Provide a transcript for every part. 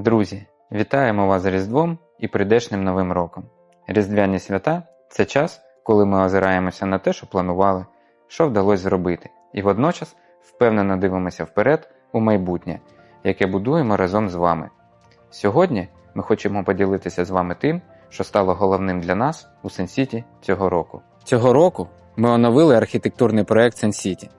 Друзі, вітаємо вас з Різдвом і прийдешнім Новим роком. Різдвяні свята це час, коли ми озираємося на те, що планували, що вдалося зробити, і водночас впевнено дивимося вперед у майбутнє, яке будуємо разом з вами. Сьогодні ми хочемо поділитися з вами тим, що стало головним для нас у Сенсіті цього року. Цього року ми оновили архітектурний проект Сенсіті.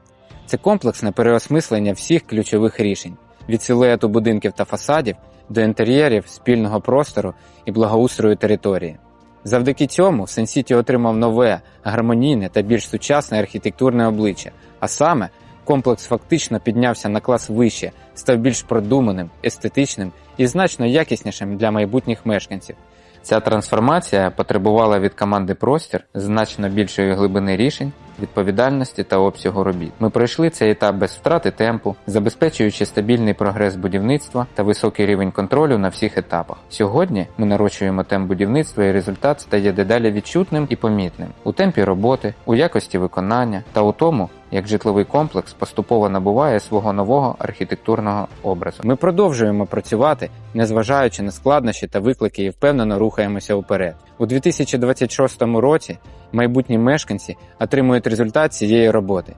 Це комплексне переосмислення всіх ключових рішень від силуету будинків та фасадів до інтер'єрів, спільного простору і благоустрою території. Завдяки цьому Сенсіті отримав нове, гармонійне та більш сучасне архітектурне обличчя, а саме комплекс фактично піднявся на клас вище, став більш продуманим, естетичним і значно якіснішим для майбутніх мешканців. Ця трансформація потребувала від команди простір значно більшої глибини рішень, відповідальності та обсягу робіт. Ми пройшли цей етап без втрати темпу, забезпечуючи стабільний прогрес будівництва та високий рівень контролю на всіх етапах. Сьогодні ми нарощуємо темп будівництва і результат стає дедалі відчутним і помітним у темпі роботи, у якості виконання та у тому, як житловий комплекс поступово набуває свого нового архітектурного образу. Ми продовжуємо працювати, незважаючи на складнощі та виклики, і впевнено рухаємося вперед. У 2026 році майбутні мешканці отримують результат цієї роботи,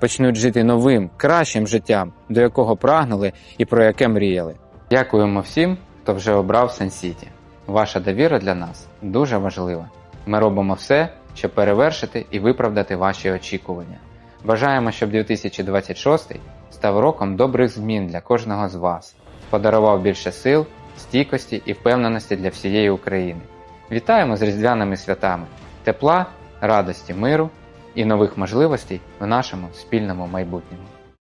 почнуть жити новим, кращим життям, до якого прагнули і про яке мріяли. Дякуємо всім, хто вже обрав Сенсіті. Ваша довіра для нас дуже важлива. Ми робимо все, щоб перевершити і виправдати ваші очікування. Бажаємо, щоб 2026 став роком добрих змін для кожного з вас, подарував більше сил, стійкості і впевненості для всієї України. Вітаємо з різдвяними святами, тепла, радості, миру і нових можливостей в нашому спільному майбутньому.